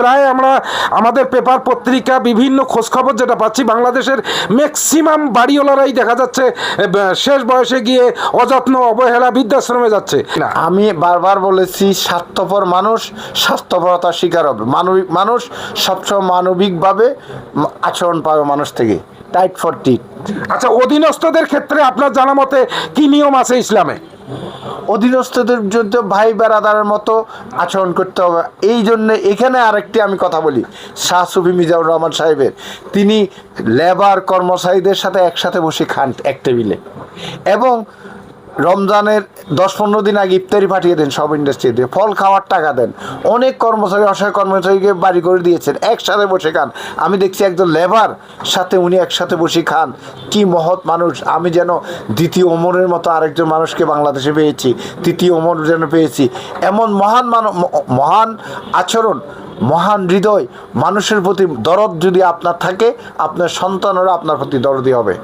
প্রায় আমরা আমাদের পেপার পত্রিকা বিভিন্ন খোঁজখবর যেটা পাচ্ছি বাংলাদেশের ম্যাক্সিমাম বাড়িওয়ালারাই দেখা যাচ্ছে শেষ বয়সে গিয়ে অযত্ন অবহেলা বৃদ্ধাশ্রমে যাচ্ছে। আমি বারবার বলেছি স্বার্থপর মানুষ স্বার্থপরতার শিকার হবে। মানবিক মানুষ সবসময় মানবিকভাবে আচরণ পাবে মানুষ থেকে। টাইট ফর টিট আচ্ছা অধীনস্থদের ক্ষেত্রে আপনার জানা মতে কি নিয়ম আছে ইসলামে? অধীনস্থদের জন্য ভাই বেড়াদারের মতো আচরণ করতে হবে। এই জন্য এখানে আরেকটি আমি কথা বলি। শাহ সুফি মিজাউর রহমান সাহেবের। তিনি লেবার কর্মচারীদের সাথে একসাথে বসে খান এক টেবিলে। এবং রমজানের দশ পনেরো দিন আগে ইফতারি পাঠিয়ে দেন সব ইন্ডাস্ট্রিতে ফল খাওয়ার টাকা দেন। অনেক কর্মচারী, অসহায় কর্মচারীকে বাড়ি করে দিয়েছেন। একসাথে বসে খান। আমি দেখছি একজন লেবার, সাথে উনি একসাথে বসে খান। কি মহৎ মানুষ। আমি যেন দ্বিতীয় ওমরের মতো আরেকজন মানুষকে বাংলাদেশে পেয়েছি। তৃতীয় ওমর যেন পেয়েছি। এমন মহান মান মহান আচরণ, মহান হৃদয় মানুষের প্রতি দরদ যদি আপনার থাকে, আপনার সন্তানরা আপনার প্রতি দরদি হবে।